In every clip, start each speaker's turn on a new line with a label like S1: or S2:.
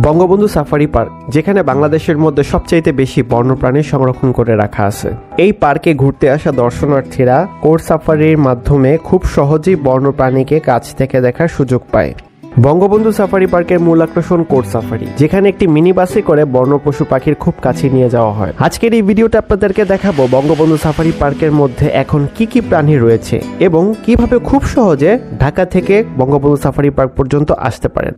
S1: Bangabandhu safari park, যেখানে বাংলাদেশের মধ্যে সবচাইতে বেশি বন্যপ্রাণী সংরক্ষণ করে রাখা আছে। এই পার্কে ঘুরতে আসা দর্শনার্থীরা কোর সাফারির মাধ্যমে খুব সহজেই বন্যপ্রাণীকে কাছ থেকে দেখার সুযোগ পায়। বঙ্গবন্ধু সাফারি পার্কের মূল আকর্ষণ কোর সাফারি, যেখানে একটি মিনি বাসে করে বন্য পশু পাখির খুব কাছে নিয়ে যাওয়া হয়। আজকের এই ভিডিওটা আপনাদেরকে দেখাবো বঙ্গবন্ধু সাফারি পার্কের মধ্যে এখন কি কি প্রাণী রয়েছে এবং কীভাবে খুব সহজে ঢাকা থেকে বঙ্গবন্ধু সাফারি পার্ক পর্যন্ত আসতে পারেন।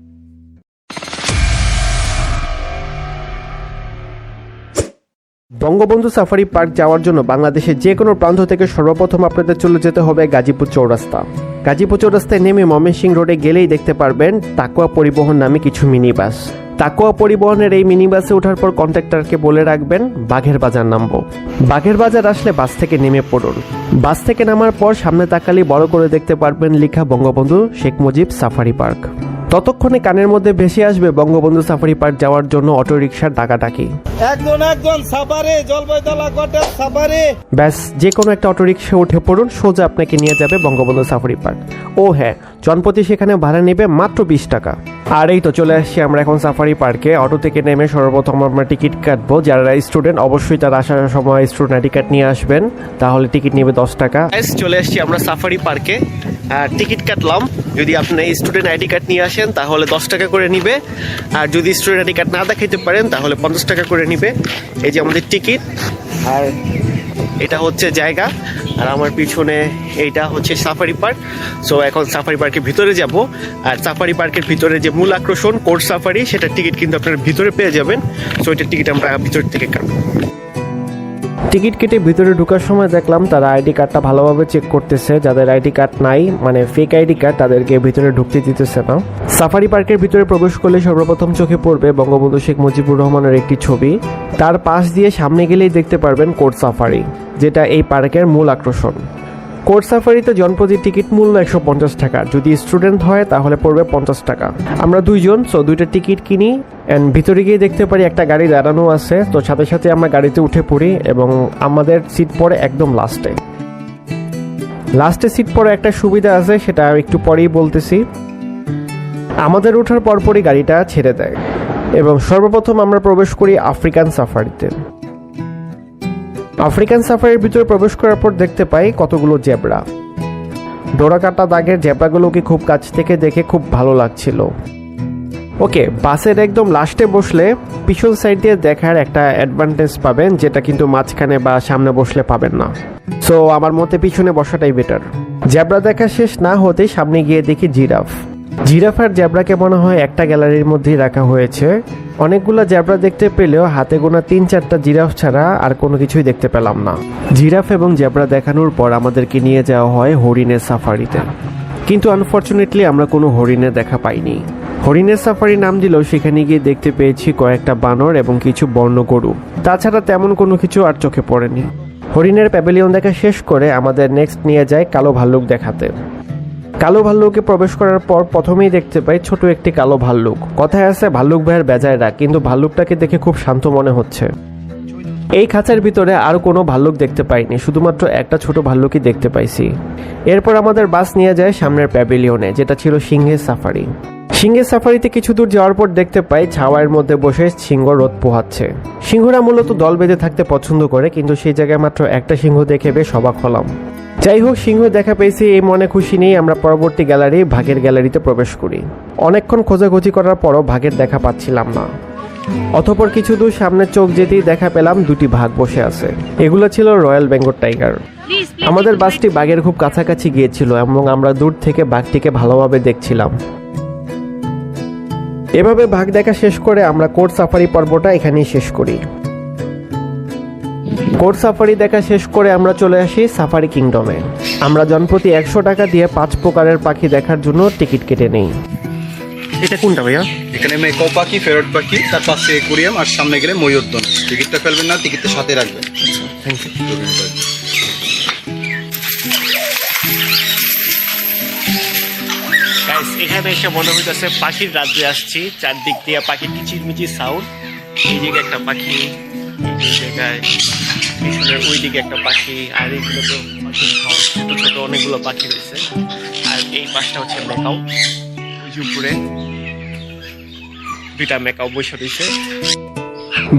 S1: বঙ্গবন্ধু সাফারি পার্ক যাওয়ার জন্য বাংলাদেশের যে কোনো প্রান্ত থেকে সর্বপ্রথম আপনাদের চলে যেতে হবে গাজীপুর চৌরাস্তা। গাজীপুর চৌরাস্তায় নেমে ময়মনসিং রোডে গেলেই দেখতে পারবেন তাকুয়া পরিবহন নামে কিছু মিনি বাস তাকুয়া পরিবহনের এই মিনি বাসে ওঠার পর কন্ট্রাক্টরকে বলে রাখবেন বাঘের বাজার নামবো। বাঘের বাজার আসলে বাস থেকে নেমে পড়ুন। বাস থেকে নামার পর সামনে তাকালি বড় করে দেখতে পারবেন লেখা বঙ্গবন্ধু শেখ মুজিব সাফারি পার্ক। ততক্ষণে কানের মধ্যে ভেসে আসবে বঙ্গবন্ধু সাফারি পার্ক যাওয়ার জন্য অটোরিকশার ডাকাডাকি।
S2: একজন একজন সাফারি জলপাইতলা সাফারি।
S1: ব্যাস যে কোনো একটা অটোরিকশা উঠে পড়ুন সোজা আপনাকে নিয়ে যাবে বঙ্গবন্ধু সাফারি পার্ক। ও হ্যাঁ জনপতি সেখানে ভাড়া নেবে মাত্র বিশ টাকা। আর এই তো চলে আসছি আমরা এখন সাফারি পার্কে অটো থেকে নেমে সর্বপ্রথম আমরা টিকিট কাটবো। যারা স্টুডেন্ট অবশ্যই তার আসার সময় স্টুডেন্ট আইডি কার্ড নিয়ে আসবেন। তাহলে টিকিট নেবে দশ টাকা। চলে আসছি আমরা সাফারি পার্কে আর টিকিট কাটলাম। যদি আপনি স্টুডেন্ট আইডি কার্ড নিয়ে আসেন, তাহলে দশ টাকা করে নিবে। আর যদি স্টুডেন্ট আইডি কার্ড না দেখাইতে পারেন, তাহলে পঞ্চাশ টাকা করে নিবে। এই যে আমাদের টিকিট। আর এটা হচ্ছে জায়গা। আর আমার পিছনে এইটা হচ্ছে সাফারি পার্ক সো এখন সাফারি পার্কের ভিতরে যাব। আর সাফারি পার্কের ভিতরে যে মূল আকর্ষণ কোর্ট সাফারি সেটার টিকিট কিন্তু আপনারা ভিতরে পেয়ে যাবেন। সো এটার টিকিট আমরা ভিতর থেকে কাটবো। টিকিট কেটে ভিতরে ঢোকার সময় দেখলাম তারা আইডি কার্ডটা ভালোভাবে চেক করতেছে। যাদের আইডি কার্ড নাই মানে ফেক আইডি কার্ড, তাদেরকে ভিতরে ঢুকতে দিতেছে না। সাফারি পার্কের ভিতরে প্রবেশ করলে সর্বপ্রথম চোখে পড়বে বঙ্গবন্ধু শেখ মুজিবুর রহমানের একটি ছবি। তার পাশ দিয়ে সামনে গেলেই দেখতে পারবেন কোর্ট সাফারি যেটা এই পার্কের মূল আকর্ষণ। কোর্ট সাফারিতে জনপ্রতি টিকিট মূল্য একশো পঞ্চাশ টাকা। যদি স্টুডেন্ট হয়, তাহলে পড়বে পঞ্চাশ টাকা। আমরা দুইজন সো দুইটা টিকিট কিনি অ্যান্ড ভিতরে গিয়ে দেখতে পারি একটা গাড়ি দাঁড়ানো আছে। তো সাথে সাথে আমরা গাড়িতে উঠে পড়ি, এবং আমাদের সিট পড়ে একদম লাস্টে। লাস্টে সিট পরে একটা সুবিধা আছে, সেটা একটু পরেই বলতেছি। আমাদের ওঠার পরপরই গাড়িটা ছেড়ে দেয়, এবং সর্বপ্রথম আমরা প্রবেশ করি আফ্রিকান সাফারিতে। আফ্রিকান সাফারির ভিতরে প্রবেশ করার পর দেখতে পাই কতগুলো জেব্রা। ডোরাকাটা দাগের জেব্রাগুলোকে খুব কাছ থেকে দেখে খুব ভালো লাগছিল। ওকে, বাসের একদম লাস্টে বসলে পিছন সাইড দিয়ে দেখার একটা অ্যাডভান্টেজ পাবেন, যেটা কিন্তু মাঝখানে বা সামনে বসলে পাবেন না। সো আমার মতে পিছনে বসাটাই বেটার জেব্রা দেখা শেষ না হতেই সামনে গিয়ে দেখি জিরাফ। জিরাফ আর মনে হয় একটা গ্যালারির মধ্যেই রাখা হয়েছে। অনেকগুলো জেব্রা দেখতে পেলেও হাতে গোনা তিন চারটা জিরাফ ছাড়া আর কোনো কিছুই দেখতে পেলাম না। জিরাফ এবং জেব্রা দেখানোর পর আমাদেরকে নিয়ে যাওয়া হয় হরিণের সাফারিতে। কিন্তু আনফর্চুনেটলি আমরা কোনো হরিণের দেখা পাইনি। হরিণের সাফারি নাম দিলেও সেখানে গিয়ে দেখতে পেয়েছি কয়েকটা বানর এবং কিছু বর্ণ গরু। তাছাড়া তেমন কোনো কিছু আর চোখে পড়েনি। হরিণের প্যাভিলিয়ন দেখা শেষ করে আমাদের নেক্সট নিয়ে যায় কালো ভাল্লুক দেখাতে। কালো ভাল্লুকে প্রবেশ করার পর প্রথমেই দেখতে পাই ছোট একটি কালো ভাল্লুক। কথায় আছে, ভাল্লুক ভাইয়ের বেজায় রাগ, কিন্তু ভাল্লুকটাকে দেখে খুব শান্ত মনে হচ্ছে। এই খাঁচার ভিতরে আর কোনো ভাল্লুক দেখতে পাইনি, শুধুমাত্র একটা ছোট ভাল্লুকই দেখতে পাইছি। এরপর আমাদের বাস নিয়ে যায় সামনের প্যাভিলিয়নে, যেটা ছিল সিংহের সাফারি। সিংহের সাফারিতে কিছু দূর যাওয়ার পর দেখতে পাই ছাওয়ার মধ্যে বসে সিংহ রোদ পোহাচ্ছে। সিংহরা মূলত দল বেঁধে থাকতে পছন্দ করে, কিন্তু সেই জায়গায় মাত্র একটা সিংহ দেখে বেশ অবাক হলাম। যাই হোক সিংহ দেখা পেয়েছি এই মনে খুশি নিয়ে আমরা পরবর্তী গ্যালারি ভাগের গ্যালারিতে প্রবেশ করি। অনেকক্ষণ খোঁজাখুঁজি করার পরও ভাগের দেখা পাচ্ছিলাম না। অথপর কিছু দূর সামনে চোখ যেতেই দেখা পেলাম দুটি ভাগ বসে আছে। এগুলো ছিল রয়্যাল বেঙ্গল টাইগার। আমাদের বাসটি বাঘের খুব কাছাকাছি গিয়েছিল এবং আমরা দূর থেকে বাঘটিকে ভালোভাবে দেখছিলাম। এভাবে ভাগ দেখা শেষ করে আমরা কোর্ট সাফারি পর্বটা এখানেই শেষ করি। কোর্ট সাফারি দেখা শেষ করে আমরা চলে আসি সাফারি কিংডমে। আমরা জনপ্রতি একশো টাকা দিয়ে পাঁচ প্রকারের পাখি দেখার জন্য টিকিট কেটে নেই। এটা কোনটা ভাইয়া?
S2: এখানে মেকো পাখি ফেরত পাখি তার পাশে একুরিয়াম আর সামনে গেলে ময়ূরদন। টিকিটটা ফেলবেন না টিকিটটা সাথে রাখবেন।
S1: থ্যাংক ইউ এখানে এসে মনে হইতেছে পাখির রাজ্যে আসছি। চারদিক দিয়ে পাখির কিচিরমিচির সাউন্ড এই দিকে একটা পাখি এই জায়গায় পিছনের ওই দিকে একটা পাখি, আর এইগুলো তো ছোট ছোট অনেকগুলো পাখি রয়েছে। আর এই পাশটা হচ্ছে মেকাও উপরে। দুইটা মেকাও বসে দিছে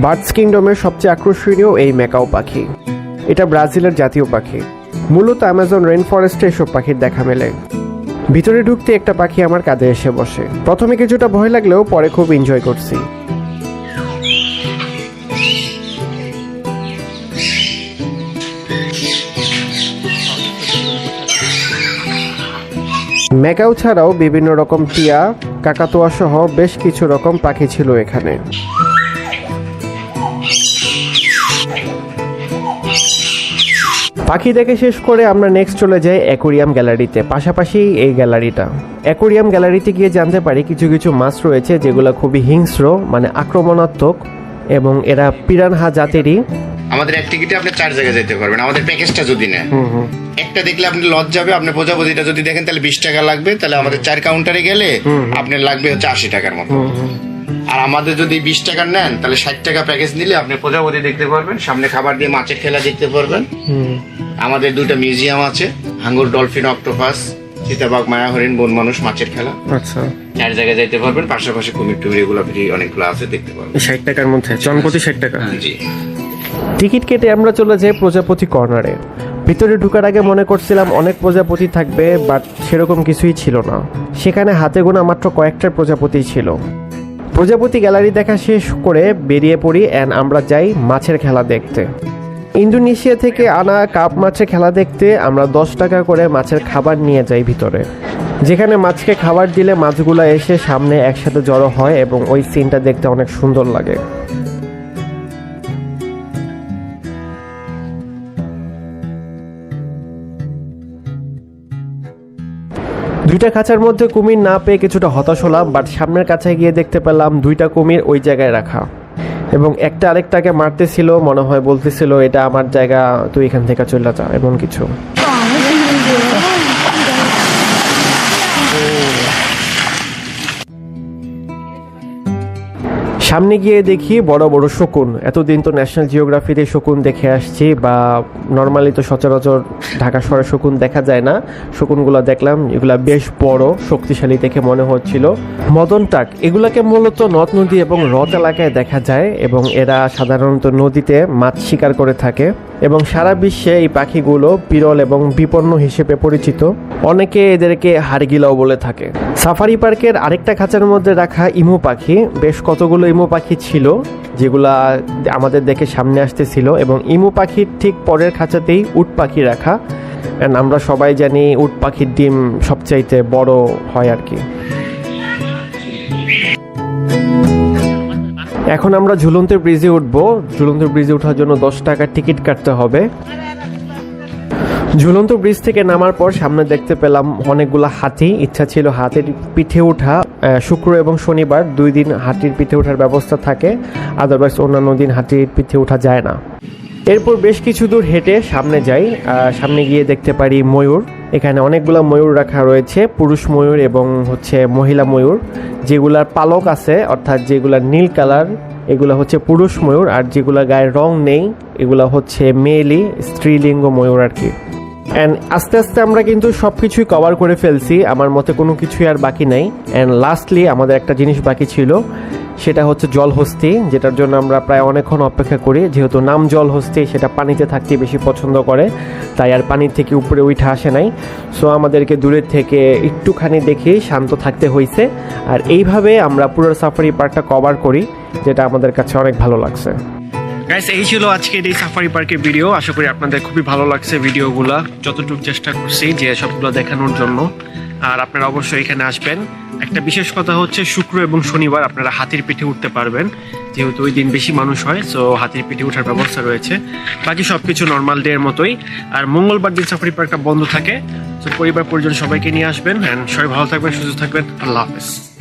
S1: বার্ডস কিংডমের সবচেয়ে আকর্ষণীয় এই মেকাও পাখি। এটা ব্রাজিলের জাতীয় পাখি। মূলত অ্যামাজন রেন ফরেস্টে এসব পাখির দেখা মেলে। ভিতরে ঢুকতে একটা পাখি আমার কাঁধে এসে বসে। প্রথমে কিছুটা ভয় লাগলেও পরে খুব এনজয় করছি। ম্যাকাও ছাড়াও বিভিন্ন রকম টিয়া, কাকাতুয়া সহ বেশ কিছু রকম পাখি ছিল এখানে। পাখি দেখে শেষ করে আমরা নেক্সট চলে যাই অ্যাকোরিয়াম গ্যালারিতে পাশাপাশি এই গ্যালারিটা অ্যাকোরিয়াম গ্যালারিতে গিয়ে জানতে পারি কিছু কিছু মাছ রয়েছে যেগুলো খুবই হিংস্র মানে আক্রমণাত্মক, এবং এরা পিরানহা জাতেরই।
S3: আমাদের এক টিকিটে আপনি চার জায়গায় যেতে পারবেন। আমাদের প্যাকেজটা যদি নেন। একটা দেখলে আপনি লজ যাবে আপনি প্রজাপতিটা যদি দেখেন তাহলে বিশ টাকা লাগবে। তাহলে আমাদের চার কাউন্টারে গেলে আপনার লাগবে হচ্ছে আশি টাকার মতো। আর আমাদের যদি বিশ টাকার নেন তাহলে ষাট টাকা প্যাকেজ নিলে আপনি প্রজাপতি দেখতে পারবেন। সামনে খাবার দিয়ে মাছের খেলা দেখতে পারবেন। আমাদের দুটো মিউজিয়াম আছে। হাঙ্গুর ডলফিন অক্টোপাস সীতাবাগ মায়া হরিণ বন মানুষ মাছের খেলা
S1: আচ্ছা।
S3: চার জায়গায় যেতে পারবেন। পাশাপাশি কুমির টুমির এগুলো অনেকগুলো আছে দেখতে পারবেন।
S1: ষাট টাকার মধ্যে জনপ্রতি ষাট টাকা।
S3: জি।
S1: টিকিট কেটে আমরা চলে যাই প্রজাপতি কর্নারে। ভিতরে ঢুকার আগে মনে করছিলাম অনেক প্রজাপতি থাকবে, বাট সেরকম কিছুই ছিল না। সেখানে হাতে গোনা মাত্র কয়েকটা প্রজাপতি ছিল। প্রজাপতি গ্যালারি দেখা শেষ করে বেরিয়ে পড়ি অ্যান্ড আমরা যাই মাছের খেলা দেখতে। ইন্দোনেশিয়া থেকে আনা কাপ মাছের খেলা দেখতে আমরা দশ টাকা করে মাছের খাবার নিয়ে যাই ভিতরে। যেখানে মাছকে খাবার দিলে মাছগুলো এসে সামনে একসাথে জড়ো হয় এবং ওই সিনটা দেখতে অনেক সুন্দর লাগে। দুইটা খাঁচার মধ্যে কুমির না পেয়ে কিছুটা হতাশ হলাম বাট সামনের কাছে গিয়ে দেখতে পেলাম দুইটা কুমির ওই জায়গায় রাখা। এবং একটা আরেকটাকে মারতেছিল, মনে হয় বলতেছিল, এটা আমার জায়গা, তুই এখান থেকে চলে যা, এমন কিছু। সামনে গিয়ে দেখি বড় বড় শকুন। এতদিন তো ন্যাশনাল জিওগ্রাফিতে শকুন দেখে আসছি বা নর্মালি তো সচরাচর ঢাকা শহরে শকুন দেখা যায় না। শকুনগুলো দেখলাম, এগুলা বেশ বড়, শক্তিশালী দেখে মনে হচ্ছিল। মদন টাক, এগুলাকে মূলত নদ, নদী এবং হ্রদ এলাকায় দেখা যায় এবং এরা সাধারণত নদীতে মাছ শিকার করে থাকে এবং সারা বিশ্বে এই পাখিগুলো বিরল এবং বিপন্ন হিসেবে পরিচিত। অনেকে এদেরকে হাড়গিলাও বলে থাকে। সাফারি পার্কের আরেকটা খাঁচার মধ্যে রাখা ইমু পাখি, বেশ কতগুলো ইমু পাখি ছিল, যেগুলা আমাদের দেখে সামনে আসতেছিল এবং ইমু পাখির ঠিক পরের খাঁচাতেই উট পাখি রাখা। And আমরা সবাই জানি উট পাখির ডিম সবচাইতে বড় হয় আর কি। এখন আমরা ঝুলন্ত ব্রিজে উঠবো। ঝুলন্ত ব্রিজে ওঠার জন্য দশ টাকার টিকিট কাটতে হবে। ঝুলন্ত ব্রিজ থেকে নামার পর সামনে দেখতে পেলাম অনেকগুলো হাতি। ইচ্ছা ছিল হাতির পিঠে ওঠা শুক্র এবং শনিবার দুই দিন হাতির পিঠে ওঠার ব্যবস্থা থাকে। আদারওয়াইজ অন্যান্য দিন হাতির পিঠে ওঠা যায় না। এরপর বেশ কিছু দূর হেঁটে সামনে যাই। সামনে গিয়ে দেখতে পারি ময়ূর। এখানে অনেকগুলো ময়ূর রাখা রয়েছে। পুরুষ ময়ূর এবং হচ্ছে মহিলা ময়ূর। যেগুলার পালক আছে, অর্থাৎ যেগুলা নীল কালার, এগুলো হচ্ছে পুরুষ ময়ূর। আর যেগুলা গায়ের রং নেই, এগুলো হচ্ছে মেয়েলি স্ত্রীলিঙ্গ ময়ূর আর কি। অ্যান্ড আস্তে আস্তে আমরা কিন্তু সব কিছুই কভার করে ফেলছি, আমার মতে কোনো কিছুই আর বাকি নাই। অ্যান্ড লাস্টলি আমাদের একটা জিনিস বাকি ছিল, সেটা হচ্ছে জলহস্তি, যেটার জন্য আমরা প্রায় অনেকক্ষণ অপেক্ষা করি। যেহেতু নাম জলহস্তি, সেটা পানিতে থাকতে বেশি পছন্দ করে, তাই আর পানির থেকে উপরে উঠে আসে নাই। সো আমাদেরকে দূরের থেকে একটুখানি দেখে, শান্ত থাকতে হয়েছে আর এইভাবে আমরা পুরো সাফারি পার্কটা কভার করি, যেটা আমাদের কাছে অনেক ভালো লাগছে। গাইস এই ছিল আজকের এই সাফারি পার্কের ভিডিও আশা করি আপনাদের খুবই ভালো লাগছে ভিডিওগুলা। যতটুকু চেষ্টা করছি যে সবগুলো দেখানোর জন্য। আর আপনারা অবশ্যই এখানে আসবেন। একটা বিশেষ কথা হচ্ছে, শুক্র এবং শনিবার আপনারা হাতির পিঠে উঠতে পারবেন। যেহেতু ওই দিন বেশি মানুষ হয় সো হাতির পিঠে ওঠার ব্যবস্থা রয়েছে। বাকি সব কিছু নর্মাল ডে এর মতোই। আর মঙ্গলবার দিন সাফারি পার্কটা বন্ধ থাকে। তো পরিবার পরিজন সবাইকে নিয়ে আসবেন। অ্যান্ড সবাই ভালো থাকবেন, সুস্থ থাকবেন। আল্লাহ হাফেজ।